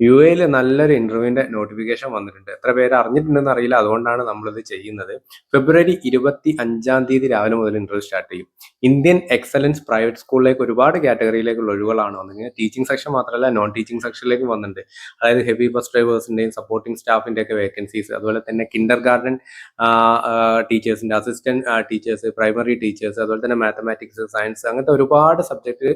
U എയിൽ നല്ലൊരു ഇന്റർവ്യൂവിന്റെ notification വന്നിട്ടുണ്ട്. എത്ര പേര് അറിഞ്ഞിട്ടുണ്ടെന്ന് അറിയില്ല. അതുകൊണ്ടാണ് നമ്മളിത് ചെയ്യുന്നത്. ഫെബ്രുവരി ഇരുപത്തി അഞ്ചാം തീയതി രാവിലെ മുതൽ ഇന്റർവ്യൂ സ്റ്റാർട്ട് ചെയ്യും. ഇന്ത്യൻ എക്സലൻസ് പ്രൈവറ്റ് സ്കൂളിലേക്ക് ഒരുപാട് കാറ്റഗറിയിലേക്കുള്ള ഒഴിവുകളാണ് വന്നിരിക്കുന്നത്. ടീച്ചിങ് സെക്ഷൻ മാത്രമല്ല നോൺ ടീച്ചിങ് സെക്ഷനിലേക്ക് വന്നിട്ടുണ്ട്. അതായത് ഹെവി ബസ് ഡ്രൈവേഴ്സിന്റെയും സപ്പോർട്ടിംഗ് സ്റ്റാഫിന്റെ ഒക്കെ വേക്കൻസീസ് അതുപോലെ തന്നെ കിൻഡർ ഗാർഡൻ ടീച്ചേഴ്സിന്റെ അസിസ്റ്റന്റ് ടീച്ചേഴ്സ് പ്രൈമറി ടീച്ചേഴ്സ് അതുപോലെ തന്നെ മാത്തമാറ്റിക്സ് സയൻസ് അങ്ങനത്തെ ഒരുപാട് സബ്ജക്ട്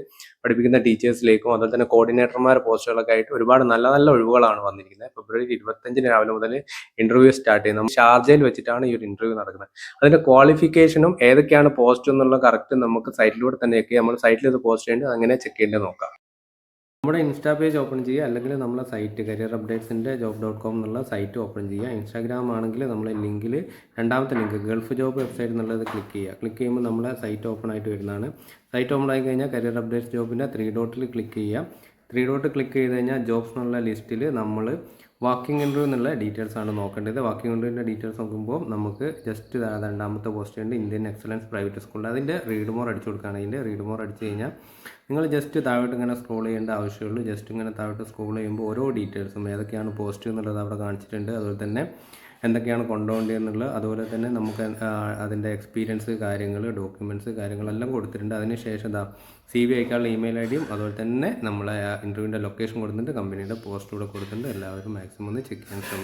പഠിപ്പിക്കുന്ന ടീച്ചേഴ്സിലേക്കും അതുപോലെ തന്നെ കോർഡിനേറ്റർമാർ പോസ്റ്റുകളൊക്കെ ആയിട്ട് ഒരുപാട് നല്ല നല്ല ഒഴിവുകളാണ് വന്നിരിക്കുന്നത്. ഫെബ്രുവരി ഇരുപത്തഞ്ചിന് രാവിലെ മുതൽ ഇന്റർവ്യൂ സ്റ്റാർട്ട് ചെയ്യുന്നത്. ഷാർജയിൽ വെച്ചിട്ടാണ് ഈ ഒരു ഇന്റർവ്യൂ നടക്കുന്നത്. അതിന്റെ ക്വാളിഫിക്കേഷനും ഏതൊക്കെയാണ് പോസ്റ്റ് എന്നുള്ള കറക്റ്റ് നമുക്ക് സൈറ്റിലൂടെ തന്നെയൊക്കെ നമ്മൾ സൈറ്റിൽ ഇത് പോസ്റ്റ് ചെയ്യേണ്ടത് അങ്ങനെ ചെക്ക് ചെയ്യേണ്ടത് നോക്കാം. നമ്മുടെ ഇൻസ്റ്റാ പേജ് ഓപ്പൺ ചെയ്യുക അല്ലെങ്കിൽ നമ്മളെ സൈറ്റ് കരിയർ അപ്ഡേറ്റ്സിന്റെ ജോബ് ഡോട്ട് കോം എന്നുള്ള സൈറ്റ് ഓപ്പൺ ചെയ്യുക. ഇൻസ്റ്റാഗ്രാം ആണെങ്കിൽ നമ്മൾ ലിങ്കിൽ രണ്ടാമത്തെ ലിങ്ക് ഗൾഫ് ജോബ് വെബ്സൈറ്റ് എന്നുള്ളത് ക്ലിക്ക് ചെയ്യുക. ക്ലിക്ക് ചെയ്യുമ്പോൾ നമ്മളെ സൈറ്റ് ഓപ്പൺ ആയിട്ട് വരുന്നതാണ്. സൈറ്റ് ഓപ്പൺ ആയി കഴിഞ്ഞാൽ കരിയർ അപ്ഡേറ്റ്സ് ജോബിന്റെ ത്രീ ഡോട്ടിൽ ക്ലിക്ക് ചെയ്യുക. ത്രീ ഡോട്ട് ക്ലിക്ക് ചെയ്ത് കഴിഞ്ഞാൽ ജോബ്സ് എന്നുള്ള ലിസ്റ്റിൽ നമ്മൾ വാക്കിംഗ് ഇന്റർവ്യൂ എന്നുള്ള ഡീറ്റെയിൽസ് ആണ് നോക്കേണ്ടത്. വാക്കിംഗ് ഇന്റർവ്യൂവിന്റെ ഡീറ്റെയിൽസ് നോക്കുമ്പോൾ നമുക്ക് ജസ്റ്റ് രണ്ടാമത്തെ പോസ്റ്റ് ഉണ്ട് ഇന്ത്യൻ എക്സലൻസ് പ്രൈവറ്റ് സ്കൂളിൽ അതിന്റെ റീഡ് മോർ അടിച്ചു കൊടുക്കുകയാണ്. അതിന്റെ റീഡ് മോർ അടിച്ചു കഴിഞ്ഞാൽ നിങ്ങൾ ജസ്റ്റ് താഴോട്ട് ഇങ്ങനെ സ്ക്രോൾ ചെയ്യേണ്ട ആവശ്യമുള്ളൂ. ജസ്റ്റ് ഇങ്ങനെ താഴോട്ട് സ്ക്രോൾ ചെയ്യുമ്പോൾ ഓരോ ഡീറ്റെയിൽസും ഏതൊക്കെയാണ് പോസ്റ്റ് എന്നുള്ളത് അവിടെ കാണിച്ചിട്ടുണ്ട്. അതുപോലെ തന്നെ എന്തൊക്കെയാണ് കൊണ്ടുപോകേണ്ടതെന്നുള്ളത് അതുപോലെ തന്നെ നമുക്ക് അതിന്റെ എക്സ്പീരിയൻസ് കാര്യങ്ങൾ ഡോക്യുമെന്റ്സ് കാര്യങ്ങളെല്ലാം കൊടുത്തിട്ടുണ്ട്. അതിനുശേഷം ഇതാ സി വി അയക്കാനുള്ള ഇമെയിൽ ഐ ഡിയും അതുപോലെ തന്നെ നമ്മളെ ഇന്റർവ്യൂവിന്റെ ലൊക്കേഷൻ കൊടുത്തിട്ടുണ്ട്. കമ്പനിയുടെ പോസ്റ്റ് കൂടെ കൊടുത്തിട്ടുണ്ട്. എല്ലാവരും മാക്സിമം ഒന്ന് ചെക്ക് ചെയ്യാൻ ശ്രമിക്കുക